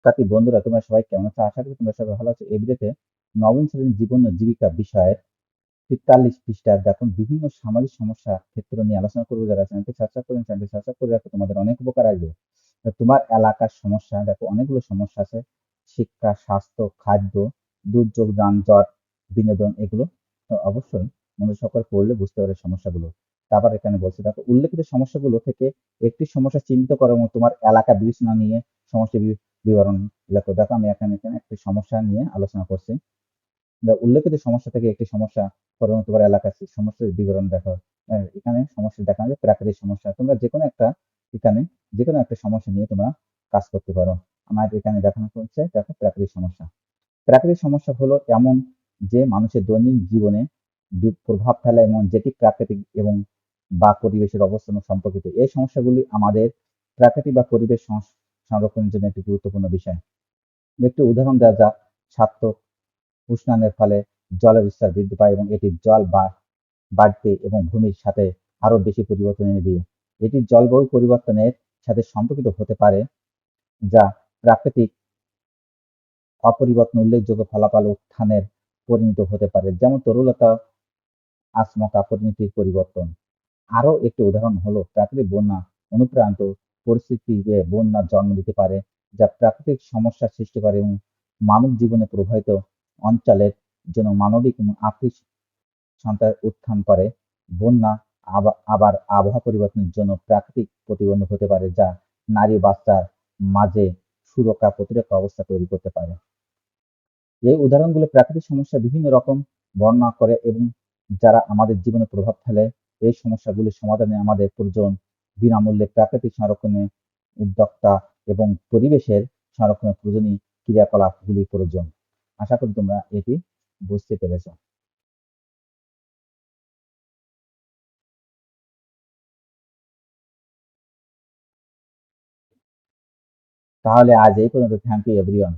শিক্ষার্থী বন্ধুরা, তোমরা সবাই কেমন আছো? আশা করি তোমরা সবাই ভালো আছো। এই ভিডিওতে নবম শ্রেণির জীবন জীবিকা বিষয়ের তেতাল্লিশ পৃষ্ঠার দেখুন, বিভিন্ন সামাজিক সমস্যা ক্ষেত্র নিয়ে আলোচনা করব। যারা চ্যানেলটি সাবস্ক্রাইব করেন, চ্যানেলটি সাবস্ক্রাইব করে রাখো। তোমাদের অনেক উপকার আসবে। তোমার এলাকার সমস্যা, দেখো অনেকগুলো সমস্যা আছে। শিক্ষা, স্বাস্থ্য, খাদ্য, দুর্যোগ, যানজট, বিনোদন, এগুলো অবশ্যই মনে সকল পড়লে বুঝতে পারে সমস্যাগুলো। তারপর এখানে বলছে, দেখো, উল্লেখিত সমস্যাগুলো থেকে একটি সমস্যা চিহ্নিত করো তোমার এলাকা বিবেচনা নিয়ে সমস্যা বিবরণ লেখো দেখো, আমি এখানে এখানে একটি সমস্যা নিয়ে আলোচনা করছি। উল্লেখিত সমস্যা থেকে একটি সমস্যা করো তোমার এলাকার সেই সমস্যার বিবরণ দেখো। এখানে সমস্যা দেখানো যায়, প্রাকৃতিক সমস্যা। তোমরা যে কোনো একটা, এখানে যে কোনো একটা সমস্যা নিয়ে তোমরা কাজ করতে পারো। আমার এখানে দেখানো হচ্ছে, দেখো প্রাকৃতিক সমস্যা। প্রাকৃতিক সমস্যা হলো এমন যে মানুষের দৈনন্দিন জীবনে প্রভাব ফেলে এমন যেটি প্রাকৃতিক এবং বা পরিবেশের অবস্থান সম্পর্কিত। এই সমস্যাগুলি আমাদের প্রাকৃতিক বা পরিবেশ সংরক্ষণের জন্য একটি গুরুত্বপূর্ণ বিষয়। একটি উদাহরণ দেওয়া যাক ছাত্র উষ্ণায়নের ফলে জলের স্তর বৃদ্ধি পায় এবং এটি জল বা বাড়তে এবং ভূমির সাথে আরও বেশি পরিবর্তন এনে দিয়ে। এটি জলবায়ু পরিবর্তনের সাথে সম্পর্কিত হতে পারে, যা প্রাকৃতিক অপরিবর্তন উল্লেখযোগ্য ফলাফল উত্থানের পরিণত হতে পারে, যেমন তরুলতা আসমকা পরিণতির পরিবর্তন। আরও একটি উদাহরণ হলো প্রাকৃতিক বন্যা অনুপ্রান্ত পরিস্থিতিতে বন্যা জন্ম দিতে পারে, যা প্রাকৃতিক সমস্যা সৃষ্টি করে এবং মানব জীবনে প্রবাহিত অঞ্চলের জন্য মানবিক এবং আর্থিক সন্ত্রাস উত্থান করে, বন্যা আবার আবহাওয়া পরিবর্তনের জন্য প্রাকৃতিক প্রতিবন্ধক হতে পারে, যা নারী বাচ্চার মাঝে সুরক্ষা প্রতিরক্ষা অবস্থা তৈরি করতে পারে। এই উদাহরণগুলো প্রাকৃতিক সমস্যা বিভিন্ন রকম বর্ণনা করে এবং যারা আমাদের জীবনে প্রভাব ফেলে, এই সমস্যাগুলি সমাধানে আমাদের প্রয়োজন বিনামূল্যে প্রাকৃতিক সংরক্ষণে উদ্যোক্তা এবং পরিবেশের সংরক্ষণের প্রয়োজনীয় ক্রিয়াকলাপগুলি প্রয়োজন। আশা করি তোমরা এটি বুঝতে পেরেছ। তাহলে আজ এই পর্যন্ত। Thank you everyone